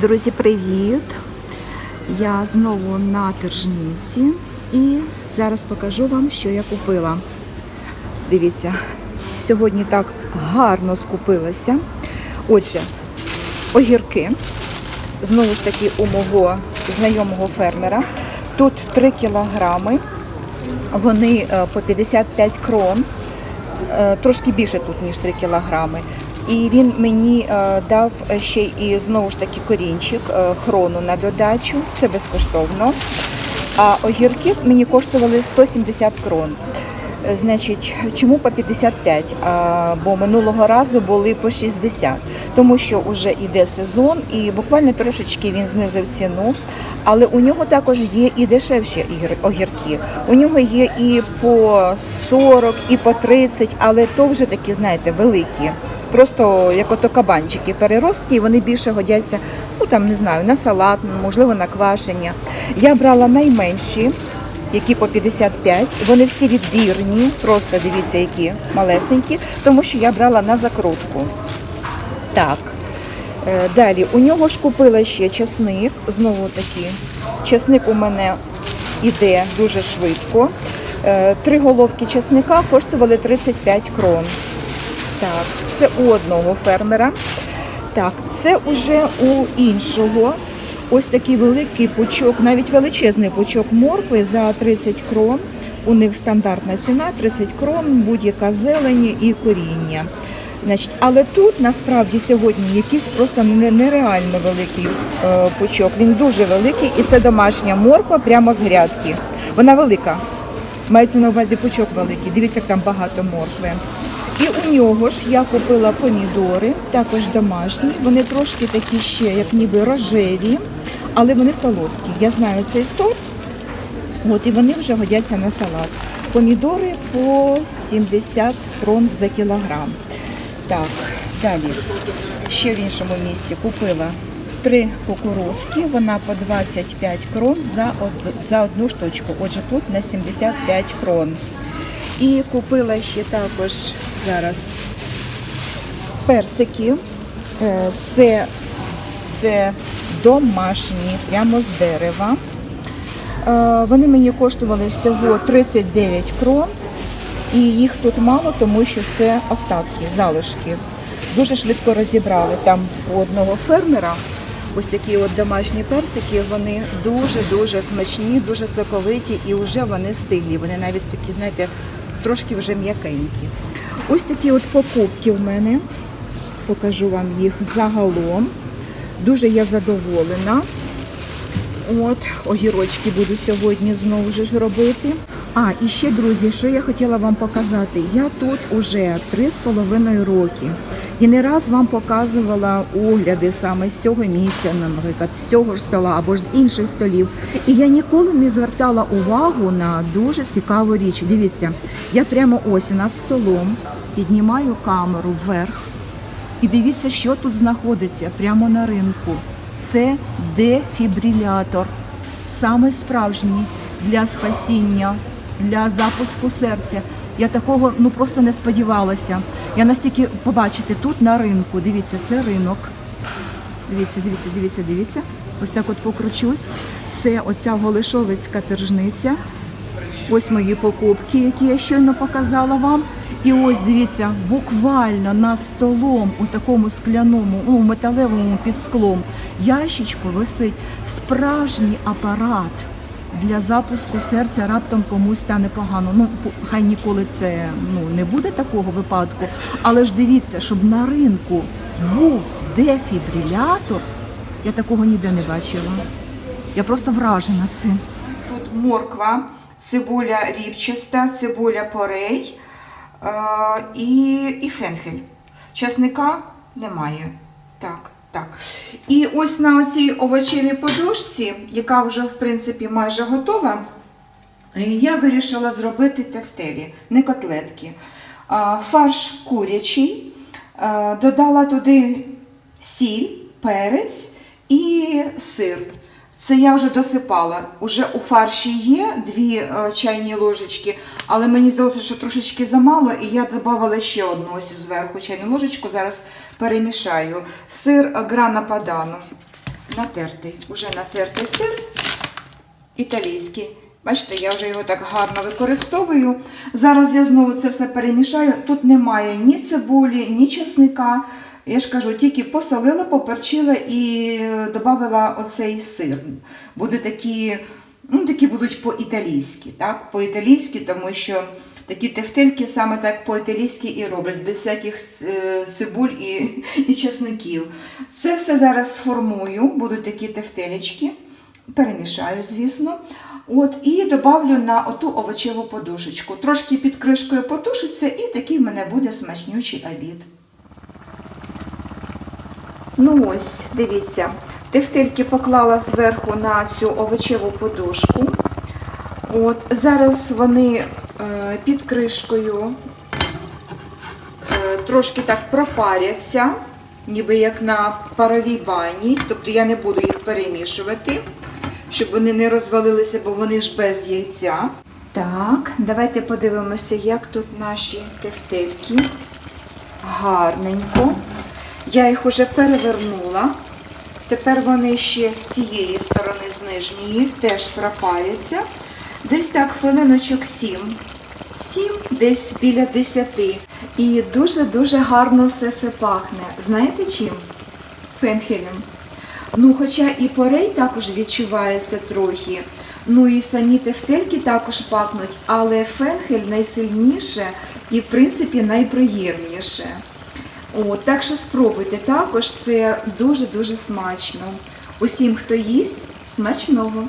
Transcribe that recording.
Друзі, привіт! Я знову на тержниці і зараз покажу вам, що я купила. Дивіться, сьогодні так гарно скупилася. Отже, огірки. Знову ж таки, у мого знайомого фермера. Тут 3 кілограми. Вони е, по 55 крон. Е, Трошки більше тут, ніж 3 кілограми. І він мені е, дав ще і знову ж таки корінчик, е, хрону на додачу. Це безкоштовно. А огірки мені коштували 170 крон. Е, Значить, чому по 55? А, бо минулого разу були по 60. Тому що вже йде сезон і буквально трошечки він знизив ціну. Але у нього також є і дешевші огірки. У нього є і по 40, і по 30, але то вже такі, знаєте, великі. Просто як ото кабанчики, переростки, і вони більше годяться, ну там не знаю, на салат, можливо, на квашення. Я брала найменші, які по 55. Вони всі відбірні, просто дивіться, які малесенькі, тому що я брала на закрутку. Так. Е, Далі у нього ж купила ще часник. Знову таки, часник у мене іде дуже швидко. Е, Три головки часника коштували 35 крон. Так, це у одного фермера. Так, це уже у іншого. Ось такий великий пучок, навіть величезний пучок моркви за 30 крон. У них стандартна ціна 30 крон, будь-яка зелені і коріння. Значить, але тут насправді сьогодні якийсь просто нереально великий е, пучок. Він дуже великий і це домашня морква прямо з грядки. Вона велика. Мається на увазі пучок великий. Дивіться, як там багато моркви. І у нього ж я купила помідори, також домашні. Вони трошки такі ще, як ніби рожеві, але вони солодкі. Я знаю цей сорт. От, і вони вже годяться на салат. Помідори по 70 крон за кілограм. Так, далі. Ще в іншому місті купила три кукурузки, вона по 25 крон за одну штучку. Отже, тут на 75 крон. І купила ще також зараз персики. Е, Це, це домашні, прямо з дерева. Е, Вони мені коштували всього 39 крон. І їх тут мало, тому що це остатки, залишки. Дуже швидко розібрали. Там у одного фермера ось такі от домашні персики, вони дуже-дуже смачні, дуже соковиті і вже вони стиглі. Вони навіть такі, знаєте, трошки вже м'якенькі. Ось такі от покупки в мене. Покажу вам їх загалом. Дуже я задоволена. От, огірочки буду сьогодні знову ж робити. А, і ще, друзі, що я хотіла вам показати. Я тут уже 3,5 роки. І не раз вам показувала огляди саме з цього місця, наприклад, з цього ж стола або ж з інших столів. І я ніколи не звертала увагу на дуже цікаву річ. Дивіться, я прямо ось над столом піднімаю камеру вверх. І дивіться, що тут знаходиться прямо на ринку. Це дефібрилятор. Саме справжній для спасіння, для запуску серця. Я такого ну просто не сподівалася. Я настільки побачите тут на ринку. Дивіться, це ринок. Дивіться, дивіться, дивіться, дивіться. Ось так от покручусь. Це оця Голишовицька тержниця. Ось мої покупки, які я щойно показала вам. І ось дивіться, буквально над столом у такому скляному, ну, металевому під склом ящичку висить справжній апарат для запуску серця раптом комусь стане погано. Ну, хай ніколи це ну, не буде такого випадку. Але ж дивіться, щоб на ринку був дефібрилятор, я такого ніде не бачила. Я просто вражена цим. Тут морква, цибуля ріпчаста, цибуля порей е, і, і фенхель. Часника немає. Так, так. І ось на оцій овочевій подушці, яка вже в принципі майже готова, е, я вирішила зробити тефтелі, не котлетки. Фарш курячий, е, додала туди сіль, перець і сир. Це я вже досипала. Уже у фарші є дві е, чайні ложечки, але мені здалося, що трошечки замало, і я додавала ще одну ось зверху чайну ложечку. Зараз перемішаю. Сир грана падано. натертий. Уже натертий сир італійський. Бачите, я вже його так гарно використовую. Зараз я знову це все перемішаю. Тут немає ні цибулі, ні чесника. Я ж кажу, тільки посолила, поперчила і додала оцей сир. Буде такі, ну, такі будуть по-італійськи. Так? По-італійськи, тому що такі тефтельки саме так по-італійськи і роблять, без всяких е, цибуль і, і чесників. Це все зараз сформую, будуть такі тефтелечки. Перемішаю, звісно. От, і добавлю на оту овочеву подушечку. Трошки під кришкою потушиться, і такий в мене буде смачнючий обід. Ну ось, дивіться, тефтельки поклала зверху на цю овочеву подушку. От, зараз вони е, під кришкою е, трошки так пропаряться, ніби як на паровій бані. Тобто я не буду їх перемішувати, щоб вони не розвалилися, бо вони ж без яйця. Так, давайте подивимося, як тут наші тефтельки. Гарненько. Я їх уже перевернула. Тепер вони ще з цієї сторони, з нижньої, теж пропаряться. Десь так хвилиночок 7. 7, десь біля 10. І дуже-дуже гарно все це пахне. Знаєте чим? Фенхелем. Ну, хоча і порей також відчувається трохи. Ну і самі тефтельки також пахнуть, але фенхель найсильніше і, в принципі, найприємніше. От, так що спробуйте також, це дуже-дуже смачно. Усім, хто їсть, смачного!